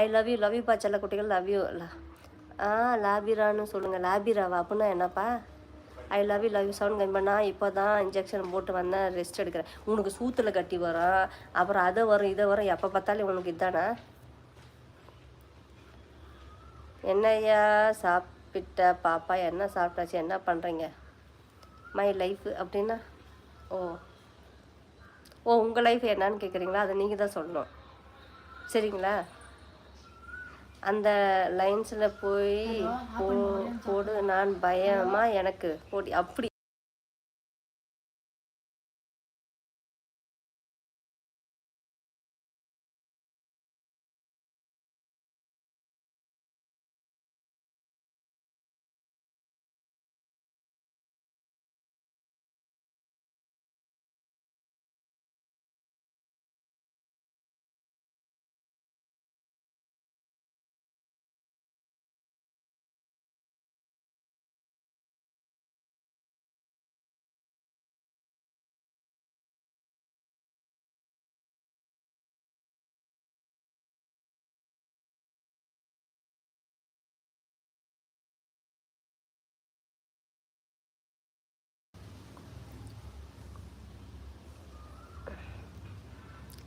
I love you love you பா செல்ல குட்டிகள் லவ் யூ ஆ லாபிரான்னு சொல்லுங்கள் லாபிராவா அப்படின்னா என்னப்பா? I love you love you sound கம்மி பண்ணா இப்போ தான் இன்ஜெக்ஷன் போட்டு வந்தேன் ரெஸ்ட் எடுக்கிறேன். உனக்கு சூத்தில் கட்டி வரும் அப்புறம் அதை வரும் இதை வரும். எப்போ பார்த்தாலும் உனக்கு இதானா? என்னய்யா சாப்பிட்ட பாப்பா என்ன சாப்பிட்டாச்சு? என்ன பண்ணுறீங்க மை லைஃப் அப்படின்னா? ஓ. ஓ உங்கள் லைஃப் என்னன்னு கேட்குறீங்களா அதை நீங்கள் தான் சொல்லணும். சரிங்களா? அந்த லைன்ஸில் போய் போ போடு நான் பயமா எனக்கு. போடி அப்படி.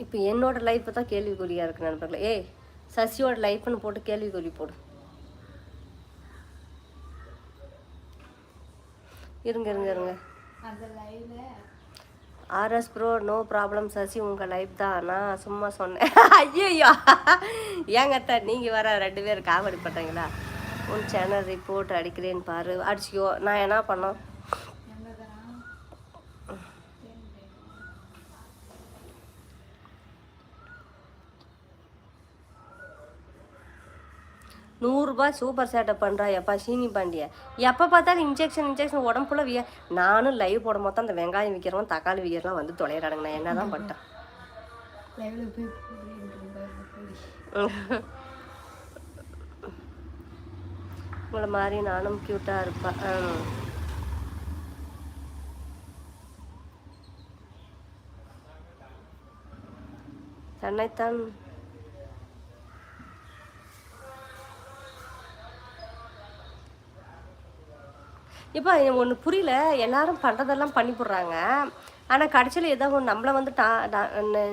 இப்போ என்னோட லைஃப் தான் கேள்விக்குறியாக இருக்கு நண்பர்களே. ஏய் சசியோட லைஃப்னு போட்டு கேள்விக்குறி போடு. இருங்க இருங்க இருங்க. RS bro no problem Sasi உங்கள் லைஃப் தான். நான் சும்மா சொன்னேன். ஐயோ ஏங்கத்த நீங்கள் வர ரெண்டு பேர் காமெடி பண்ணுறீங்களா உன் சேனல் ரிப்போர்ட் அடிக்கிறேன்னு பாரு. அடிச்சிக்கோ. நான் என்ன பண்ணோம்? நூறுரூபா சூப்பர் சேட்டை பண்ணுறா எப்பா சீனி பாண்டிய. எப்போ பார்த்தாலும் இன்ஜெக்ஷன் இன்ஜெக்ஷன் உடம்புல விய நானும் லைவ் போடும் போது அந்த வெங்காயம் விற்கிறவன் தக்காளி விற்கிறலாம் வந்து தொலைகிறானுங்க நான் என்ன தான் போய் உங்களை மாதிரி நானும் க்யூட்டாக இருப்பேன். தன்னைத்தான் இப்போ ஒன்று புரியல. எல்லாரும் பண்ணுறதெல்லாம் பண்ணி போடுறாங்க. ஆனால் கடைசியில் ஏதோ ஒன்று நம்மளை வந்து டா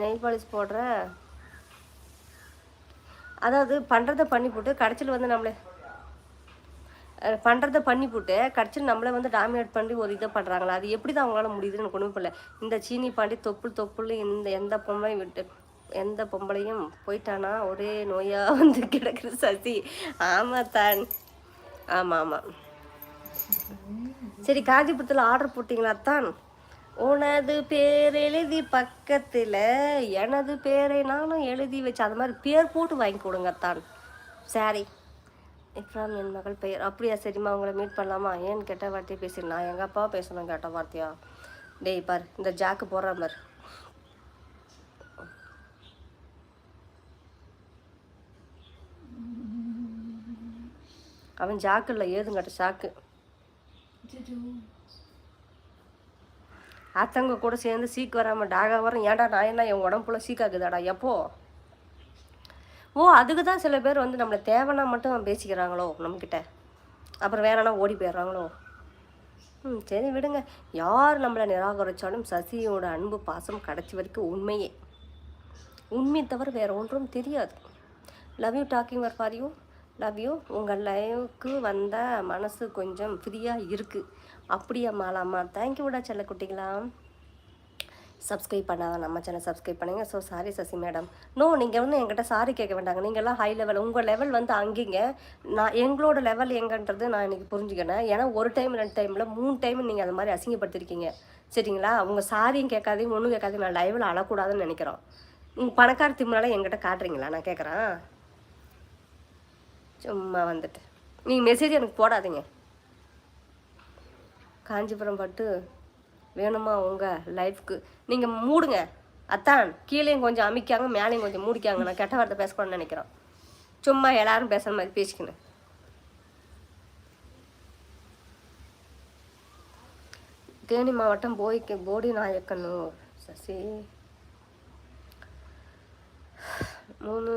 நெயில் பாலிஷ் போடுற. அதாவது பண்ணுறத பண்ணி போட்டு கடைசியில் வந்து நம்மளை பண்ணுறத பண்ணி போட்டு கடைசியில் நம்மளை வந்து டாமினேட் பண்ணி ஒரு இதை பண்ணுறாங்களா அது எப்படி தான் அவங்களால முடியுதுன்னு எனக்கு ஒன்றும் புரியல. இந்த சீனி பாண்டி தொப்புள் தொப்புள் இந்த எந்த பொம்பளையும் விட்டு எந்த பொம்பளையும் போயிட்டானா? ஒரே நோயாக வந்து கிடக்குது சசி. ஆமாம் தான். ஆமாம் ஆமாம் சரி காஞ்சிபுரத்தில் ஆர்டர் போட்டிங்களா தான் உனது பேர் எழுதி பக்கத்தில் எனது பேரை நானும் எழுதி வச்சு அது மாதிரி பேர் போட்டு வாங்கி கொடுங்க தான் சாரி இக்ராம் என் மகள் பெயர். அப்படியா சரிம்மா அவங்கள மீட் பண்ணலாமா? ஏன்னு கெட்ட வார்த்தையை பேசி நான் எங்கள் அப்பா பேசணும் கெட்ட வார்த்தையா? டேய் பார் இந்த ஜாக்கு போடுற மாதிரி அவன் ஜாக்கு இல்லை ஏதுங்கட்ட சாக்கு அத்தங்க கூட சேர்ந்து சீக்கு வராமல் டாகா வரும். ஏன்டா நான் என்ன என் உடம்புல சீக்காக்குதாடா? எப்போ? ஓ அதுக்கு தான் சில பேர் வந்து நம்மளை தேவைன்னா மட்டும் பேசிக்கிறாங்களோ நம்மக்கிட்ட அப்புறம் வேறனா ஓடி போயிடுறாங்களோ? ம் சரி விடுங்க. யார் நம்மளை நிராகரித்தாலும் சசியோட அன்பு பாசம் கடைசி வரைக்கும் உண்மையே. உண்மை தவிர வேறு ஒன்றும் தெரியாது. லவ் யூ டாக்கிங் வர் ஃபார் யூ லவ் யூ உங்கள் லைவுக்கு வந்த மனசு கொஞ்சம் ஃப்ரீயாக இருக்குது அப்படியா மாலாமா தேங்க்யூடா செல்ல குட்டிங்களா சப்ஸ்கிரைப் பண்ணாத நம்ம சேனல் சப்ஸ்கிரைப் பண்ணுங்கள் so sorry Sasi madam no நீங்கள் வந்து என்கிட்ட சாரி கேட்க வேண்டாங்க. நீங்கள்லாம் ஹை லெவல் உங்கள் லெவல் வந்து அங்கேங்க. நான் எங்களோட லெவல் எங்கன்றது நான் இன்றைக்கி புரிஞ்சுக்கினேன் ஏன்னா ஒரு டைம் ரெண்டு டைமில் மூணு டைம் நீங்கள் அது மாதிரி அசிங்கப்படுத்திருக்கீங்க. சரிங்களா? உங்கள் சாரியும் கேட்காதையும் ஒன்றும் கேட்காதையும் நான் லைவில் அழக்கூடாதுன்னு நினைக்கிறோம். உங்கள் பணக்கார திமுனால என்கிட்ட காட்டுறீங்களா? நான் கேட்குறேன். சும்மா வந்துட்டு. நீங்கள் மெசேஜ் எனக்கு போடாதீங்க. காஞ்சிபுரம் பட்டு வேணுமா உங்கள் லைஃப்க்கு நீங்கள் மூடுங்க. அத்தான் கீழேயும் கொஞ்சம் அமைக்காங்க மேலேயும் கொஞ்சம் மூடிக்காங்க. நான் கெட்ட வார்த்தை பேசக்கூடாதுன்னு நினைக்கிறேன் சும்மா எல்லாரும் பேசுகிற மாதிரி பேசிக்கணும் தேனி மாவட்டம் போய்க்கு போடி நாயக்கனூர். சசி. மூணு